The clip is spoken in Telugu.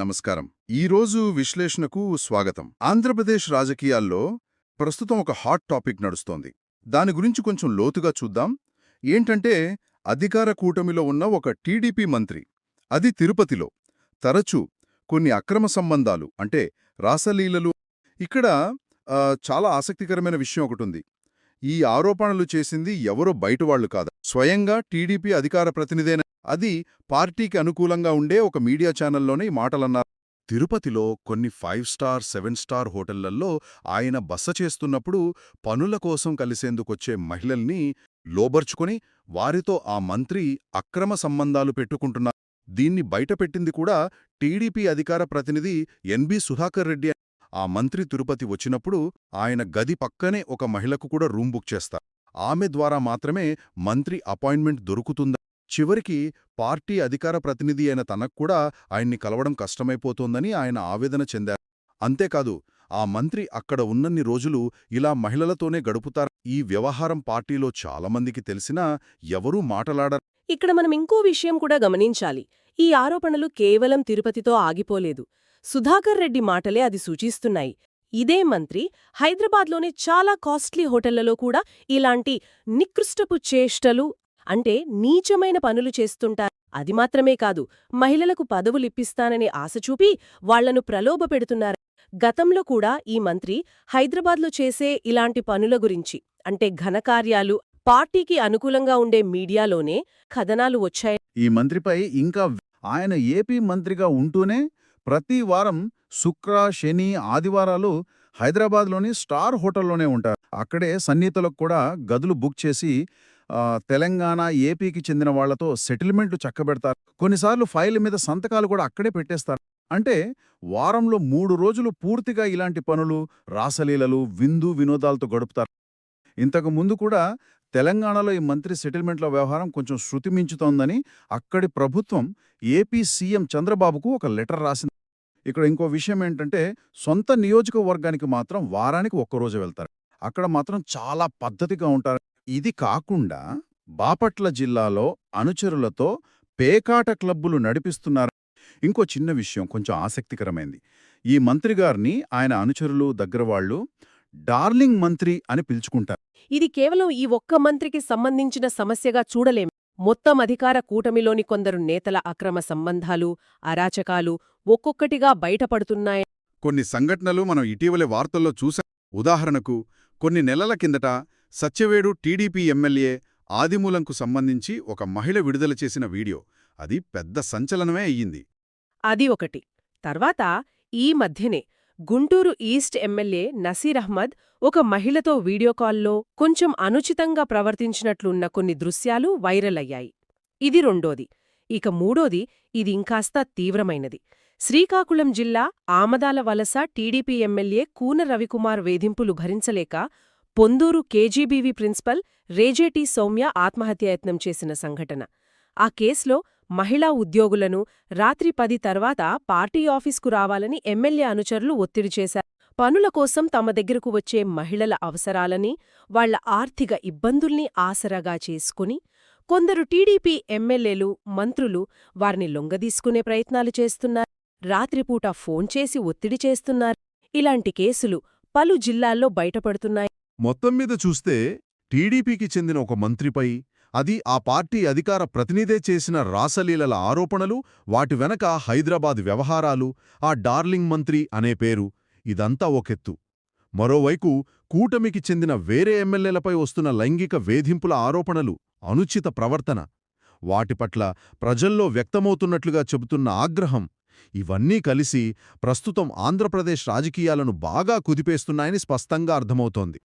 నమస్కారం. ఈరోజు విశ్లేషణకు స్వాగతం. ఆంధ్రప్రదేశ్ రాజకీయాల్లో ప్రస్తుతం ఒక హాట్ టాపిక్ నడుస్తోంది. దాని గురించి కొంచెం లోతుగా చూద్దాం. ఏంటంటే అధికార కూటమిలో ఉన్న ఒక టీడీపీ మంత్రి అది తిరుపతిలో. తరచూ కొన్ని అక్రమ సంబంధాలు అంటే రాసలీలలు. ఇక్కడ చాలా ఆసక్తికరమైన విషయం ఒకటుంది. ఈ ఆరోపణలు చేసింది ఎవరో బయటవాళ్ళు కాదు. స్వయంగా టీడీపీ అధికార ప్రతినిధైన అది పార్టీకి అనుకూలంగా ఉండే ఒక మీడియా ఛానల్లోనే ఈ మాటలన్నారు. తిరుపతిలో కొన్ని ఫైవ్ స్టార్ సెవెన్ స్టార్ హోటళ్ళల్లో ఆయన బస చేస్తున్నప్పుడు పనుల కోసం కలిసేందుకొచ్చే మహిళల్ని లోబర్చుకొని వారితో ఆ మంత్రి అక్రమ సంబంధాలు పెట్టుకుంటున్నారు. దీన్ని బయటపెట్టింది కూడా టీడీపీ అధికార ప్రతినిధి ఎన్బి సుధాకర్ రెడ్డి. ఆ మంత్రి తిరుపతి వచ్చినప్పుడు ఆయన గది పక్కనే ఒక మహిళకు కూడా రూమ్ బుక్ చేస్తారు. ఆమె ద్వారా మాత్రమే మంత్రి అపాయింట్మెంట్ దొరుకుతుందా చివరికి పార్టీ అధికార ప్రతినిధి అయిన తనకు కూడా ఆయన్ని కలవడం కష్టమైపోతోందని ఆయన ఆవేదన చెందారు. అంతేకాదు ఆ మంత్రి అక్కడ ఉన్నన్ని రోజులు ఇలా మహిళలతోనే గడుపుతారు? ఈ వ్యవహారం పార్టీలో చాలామందికి తెలిసినా ఎవరూ మాటలాడరు ఇక్కడ మనం ఇంకో విషయం కూడా గమనించాలి. ఈ ఆరోపణలు కేవలం తిరుపతితో ఆగిపోలేదు. సుధాకర్ రెడ్డి మాటలే అది సూచిస్తున్నాయి. ఇదే మంత్రి హైదరాబాద్లోని చాలా కాస్ట్లీ హోటళ్ళలో కూడా ఇలాంటి నికృష్టపు చేష్టలు అంటే నీచమైన పనులు చేస్తుంటారు అది మాత్రమే కాదు మహిళలకు పదవులిప్పిస్తాననే ఆశ చూపి ప్రలోభ పెడుతున్నారు. గతంలో కూడా ఈ మంత్రి హైదరాబాద్లో చేసే ఇలాంటి పనుల గురించి అంటే ఘనకార్యాలు పార్టీకి అనుకూలంగా ఉండే మీడియాలోనే కథనాలు వచ్చాయి. ఈ మంత్రిపై ఇంకా ఆయన ఏపీ మంత్రిగా ఉంటూనే ప్రతి వారం శుక్ర శని ఆదివారాలు హైదరాబాద్లోని స్టార్ హోటల్లోనే ఉంటారు. అక్కడే సన్నిహితులకు కూడా గదులు బుక్ చేసి తెలంగాణ ఏపీకి చెందిన వాళ్ళతో సెటిల్మెంట్లు చక్కబెడతారు. కొన్నిసార్లు ఫైల్ మీద సంతకాలు కూడా అక్కడే పెట్టేస్తారు. అంటే వారంలో మూడు రోజులు పూర్తిగా ఇలాంటి పనులు రాసలీలలు విందు వినోదాలతో గడుపుతారు. ఇంతకు ముందు కూడా తెలంగాణలో ఈ మంత్రి సెటిల్మెంట్ల వ్యవహారం కొంచెం శృతిమించుతోందని అక్కడి ప్రభుత్వం ఏపీ సీఎం చంద్రబాబుకు ఒక లెటర్ రాసింది. ఇక్కడ ఇంకో విషయం ఏంటంటే సొంత నియోజకవర్గానికి మాత్రం వారానికి ఒక్కరోజు వెళ్తారు. అక్కడ మాత్రం చాలా పద్ధతిగా ఉంటారు. ఇది కాకుండా బాపట్ల జిల్లాలో అనుచరులతో పేకాట క్లబ్బులు నడిపిస్తున్నారు. ఇంకో చిన్న విషయం కొంచెం ఆసక్తికరమైంది. ఈ మంత్రిగారిని ఆయన అనుచరులు దగ్గరవాళ్ళు డార్లింగ్ మంత్రి అని పిలుచుకుంటారు. ఇది కేవలం ఈ ఒక్క మంత్రికి సంబంధించిన సమస్యగా చూడలేం. మొత్తం అధికార కూటమిలోని కొందరు నేతల అక్రమ సంబంధాలు అరాచకాలు ఒక్కొక్కటిగా బయటపడుతున్నాయి. కొన్ని సంఘటనలు మనం ఇటీవలే వార్తల్లో చూసాం ఉదాహరణకు కొన్ని నెలల కిందట సత్యవేడు టీడీపీ ఎమ్మెల్యే ఆదిమూలంకు సంబంధించి ఒక మహిళ విడుదల చేసిన వీడియో. అది పెద్ద సంచలనమే అయ్యింది. అది ఒకటి. తర్వాత ఈ మధ్యనే గుంటూరు ఈస్ట్ ఎమ్మెల్యే నసీర్ అహ్మద్ ఒక మహిళతో వీడియో కాల్లో కొంచెం అనుచితంగా ప్రవర్తించినట్లున్న కొన్ని దృశ్యాలు వైరల్ అయ్యాయి ఇది రెండోది. ఇక మూడోది ఇది ఇంకాస్త తీవ్రమైనది. శ్రీకాకుళం జిల్లా ఆమదాల వలస టీడీపీ ఎమ్మెల్యే కూన రవికుమార్ వేధింపులు భరించలేక పొందూరు కేజీబీవీ ప్రిన్సిపల్ రేజేటి సౌమ్య ఆత్మహత్యాయత్నం చేసిన సంఘటన. ఆ కేసులో మహిళా ఉద్యోగులను రాత్రి పది తర్వాత పార్టీ ఆఫీస్కు రావాలని ఎమ్మెల్యే అనుచరులు ఒత్తిడి చేశారు. పనుల కోసం తమ దగ్గరకు వచ్చే మహిళల అవసరాలని వాళ్ళ ఆర్థిక ఇబ్బందుల్ని ఆసరాగా చేసుకుని కొందరు టీడీపీ ఎమ్మెల్యేలు మంత్రులు వారిని లొంగదీసుకునే ప్రయత్నాలు చేస్తున్నారు. రాత్రిపూట ఫోన్ చేసి ఒత్తిడి చేస్తున్నారు. ఇలాంటి కేసులు పలు జిల్లాల్లో బయటపడుతున్నాయి. మొత్తం మీద చూస్తే టీడీపీకి చెందిన ఒక మంత్రిపై అది ఆ పార్టీ అధికార ప్రతినిధే చేసిన రాసలీలల ఆరోపణలు వాటి వెనక హైదరాబాద్ వ్యవహారాలు ఆ డార్లింగ్ మంత్రి అనే పేరు ఇదంతా ఒకెత్తు. మరోవైపు కూటమికి చెందిన వేరే ఎమ్మెల్యేలపై వస్తున్న లైంగిక వేధింపుల ఆరోపణలు అనుచిత ప్రవర్తన. వాటిపట్ల ప్రజల్లో వ్యక్తమవుతున్నట్లుగా చెబుతున్న ఆగ్రహం ఇవన్నీ కలిసి ప్రస్తుతం ఆంధ్రప్రదేశ్ రాజకీయాలను బాగా కుదిపేస్తున్నాయని స్పష్టంగా అర్థమవుతోంది.